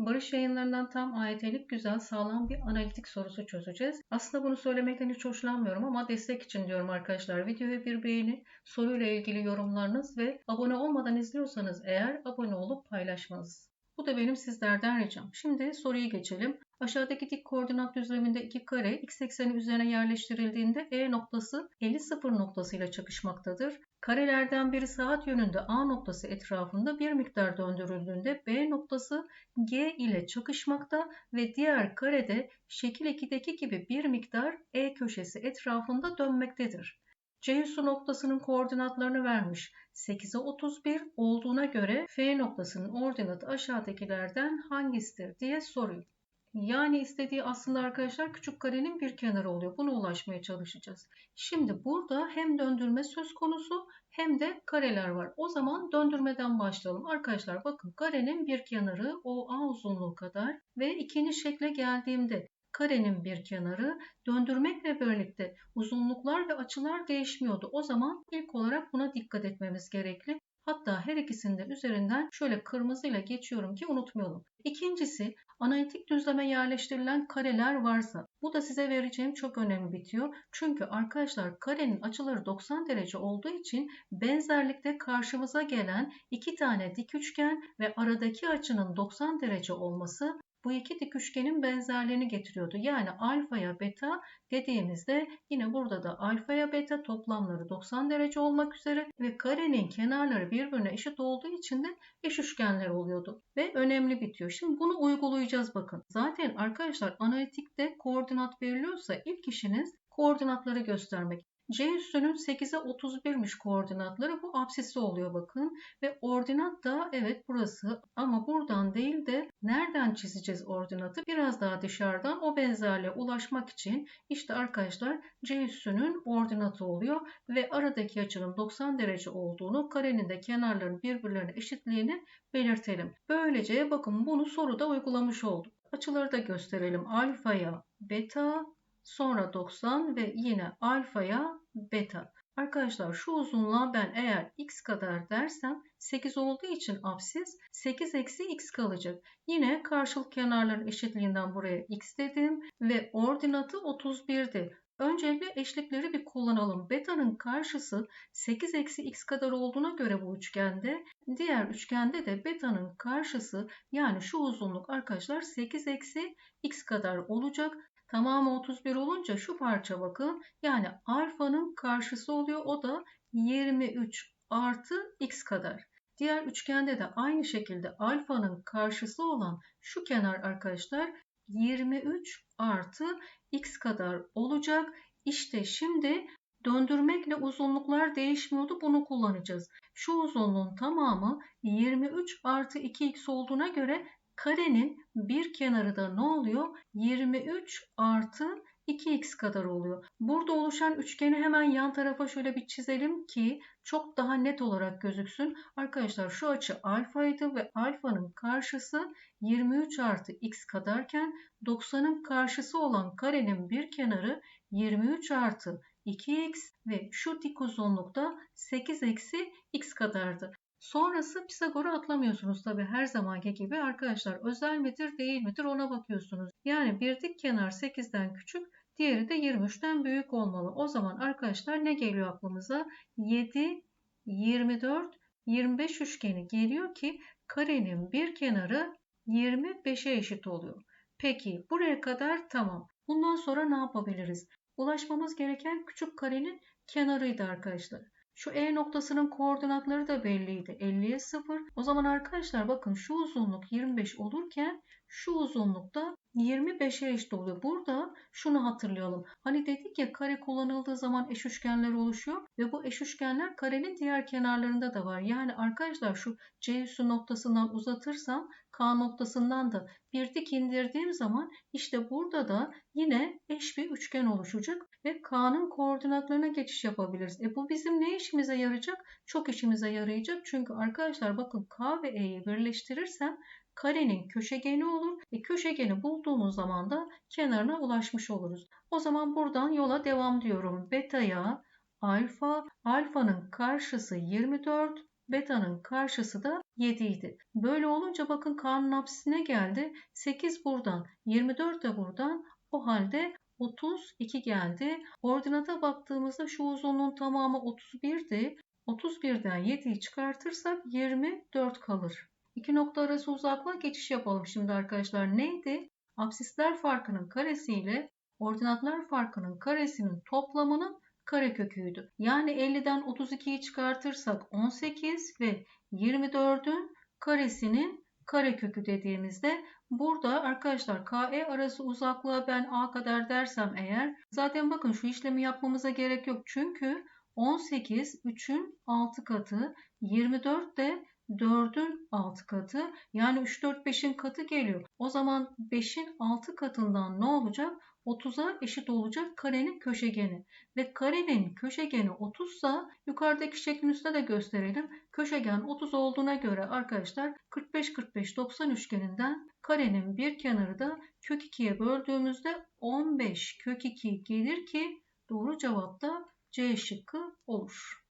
Barış yayınlarından tam AYT'lik güzel sağlam bir analitik sorusu çözeceğiz. Aslında bunu söylemekten hiç hoşlanmıyorum ama destek için diyorum arkadaşlar. Videoya bir beğeni, soruyla ilgili yorumlarınız ve abone olmadan izliyorsanız eğer abone olup paylaşmanız. Bu da benim sizlerden ricam. Şimdi soruyu geçelim. Aşağıdaki dik koordinat düzleminde iki kare x ekseni üzerine yerleştirildiğinde E noktası 50 sıfır noktasıyla çakışmaktadır. Karelerden biri saat yönünde A noktası etrafında bir miktar döndürüldüğünde B noktası G ile çakışmakta ve diğer karede şekil 2'deki gibi bir miktar E köşesi etrafında dönmektedir. C üssü noktasının koordinatlarını vermiş. 8'e 31 olduğuna göre F noktasının ordinatı aşağıdakilerden hangisidir diye soruyor. Yani istediği aslında arkadaşlar küçük karenin bir kenarı oluyor. Buna ulaşmaya çalışacağız. Şimdi burada hem döndürme söz konusu hem de kareler var. O zaman döndürmeden başlayalım. Arkadaşlar bakın karenin bir kenarı o A uzunluğu kadar ve ikinci şekle geldiğimde karenin bir kenarı döndürmekle birlikte uzunluklar ve açılar değişmiyordu. O zaman ilk olarak buna dikkat etmemiz gerekli. Hatta her ikisinde üzerinden şöyle kırmızıyla geçiyorum ki unutmayalım. İkincisi analitik düzleme yerleştirilen kareler varsa bu da size vereceğim çok önemli bitiyor. Çünkü arkadaşlar karenin açıları 90 derece olduğu için benzerlikte karşımıza gelen iki tane dik üçgen ve aradaki açının 90 derece olması bu iki dik üçgenin benzerliğini getiriyordu. Yani alfaya beta dediğimizde yine burada da alfaya beta toplamları 90 derece olmak üzere ve karenin kenarları birbirine eşit olduğu için de eş üçgenler oluyordu. Ve önemli bitiyor. Şimdi bunu uygulayacağız bakın. Zaten arkadaşlar analitikte koordinat veriliyorsa ilk işiniz koordinatları göstermek. C üssünün 8'e 31'miş koordinatları. Bu apsisi oluyor bakın. Ve ordinat da evet burası ama buradan değil de nereden çizeceğiz ordinatı? Biraz daha dışarıdan o benzerliğe ulaşmak için işte arkadaşlar C üssünün ordinatı oluyor ve aradaki açının 90 derece olduğunu karenin de kenarların birbirlerine eşitliğini belirtelim. Böylece bakın bunu soruda uygulamış olduk. Açıları da gösterelim. Alfaya beta sonra 90 ve yine alfaya beta. Arkadaşlar şu uzunluğa ben eğer x kadar dersem 8 olduğu için absis 8 eksi x kalacak. Yine karşılık kenarların eşitliğinden buraya x dedim ve ordinatı 31'di. Öncelikle eşlikleri bir kullanalım. Beta'nın karşısı 8 eksi x kadar olduğuna göre bu üçgende, diğer üçgende de beta'nın karşısı yani şu uzunluk arkadaşlar 8 eksi x kadar olacak. Tamamı 31 olunca şu parça bakın. Yani alfanın karşısı oluyor. O da 23 artı x kadar. Diğer üçgende de aynı şekilde alfanın karşısı olan şu kenar arkadaşlar 23 artı x kadar olacak. İşte şimdi döndürmekle uzunluklar değişmiyordu. Bunu kullanacağız. Şu uzunluğun tamamı 23 artı 2x olduğuna göre karenin bir kenarı da ne oluyor? 23 artı 2x kadar oluyor. Burada oluşan üçgeni hemen yan tarafa şöyle bir çizelim ki çok daha net olarak gözüksün. Arkadaşlar şu açı alfaydı ve alfanın karşısı 23 artı x kadarken 90'ın karşısı olan karenin bir kenarı 23 artı 2x ve şu dik uzunlukta 8 eksi x kadardı. Sonrası Pisagor'u atlamıyorsunuz tabi her zamanki gibi arkadaşlar özel midir değil midir ona bakıyorsunuz. Yani bir dik kenar 8'den küçük diğeri de 23'ten büyük olmalı. O zaman arkadaşlar ne geliyor aklımıza? 7, 24, 25 üçgeni geliyor ki karenin bir kenarı 25'e eşit oluyor. Peki buraya kadar tamam. Bundan sonra ne yapabiliriz? Ulaşmamız gereken küçük karenin kenarıydı arkadaşlar. Şu E noktasının koordinatları da belliydi. 50'ye 0. O zaman arkadaşlar bakın şu uzunluk 25 olurken şu uzunlukta 25'e eşit oluyor. Burada şunu hatırlayalım. Hani dedik ya kare kullanıldığı zaman eş üçgenler oluşuyor ve bu eş üçgenler karenin diğer kenarlarında da var. Yani arkadaşlar şu C üssü noktasından uzatırsam K noktasından da bir dik indirdiğim zaman işte burada da yine eş bir üçgen oluşacak ve K'nın koordinatlarına geçiş yapabiliriz. E bu bizim ne işimize yarayacak? Çok işimize yarayacak. Çünkü arkadaşlar bakın K ve E'yi birleştirirsem karenin köşegeni olur ve köşegeni bulduğumuz zaman da kenarına ulaşmış oluruz. O zaman buradan yola devam diyorum. Beta'ya alfa, alfanın karşısı 24, beta'nın karşısı da 7 idi. Böyle olunca bakın karnın apsisine geldi. 8 buradan, 24 de buradan. O halde 32 geldi. Ordinata baktığımızda şu uzunluğun tamamı 31'di. 31'den 7'yi çıkartırsak 24 kalır. İki nokta arası uzaklığa geçiş yapalım şimdi arkadaşlar. Neydi? Absisler farkının karesi ile ordinatlar farkının karesinin toplamının kareköküydü. Yani 50'den 32'yi çıkartırsak 18 ve 24'ün karesinin karekökü dediğimizde burada arkadaşlar KE arası uzaklığa ben A kadar dersem eğer zaten bakın şu işlemi yapmamıza gerek yok. Çünkü 18 3'ün 6 katı 24 de 4'ün 6 katı yani 3 4 5'in katı geliyor. O zaman 5'in 6 katından ne olacak? 30'a eşit olacak karenin köşegeni. Ve karenin köşegeni 30 ise yukarıdaki şeklin üstünde de gösterelim. Köşegen 30 olduğuna göre arkadaşlar 45-45-90 üçgeninden karenin bir kenarı da kök 2'ye böldüğümüzde 15 kök 2 gelir ki doğru cevap da C şıkkı olur.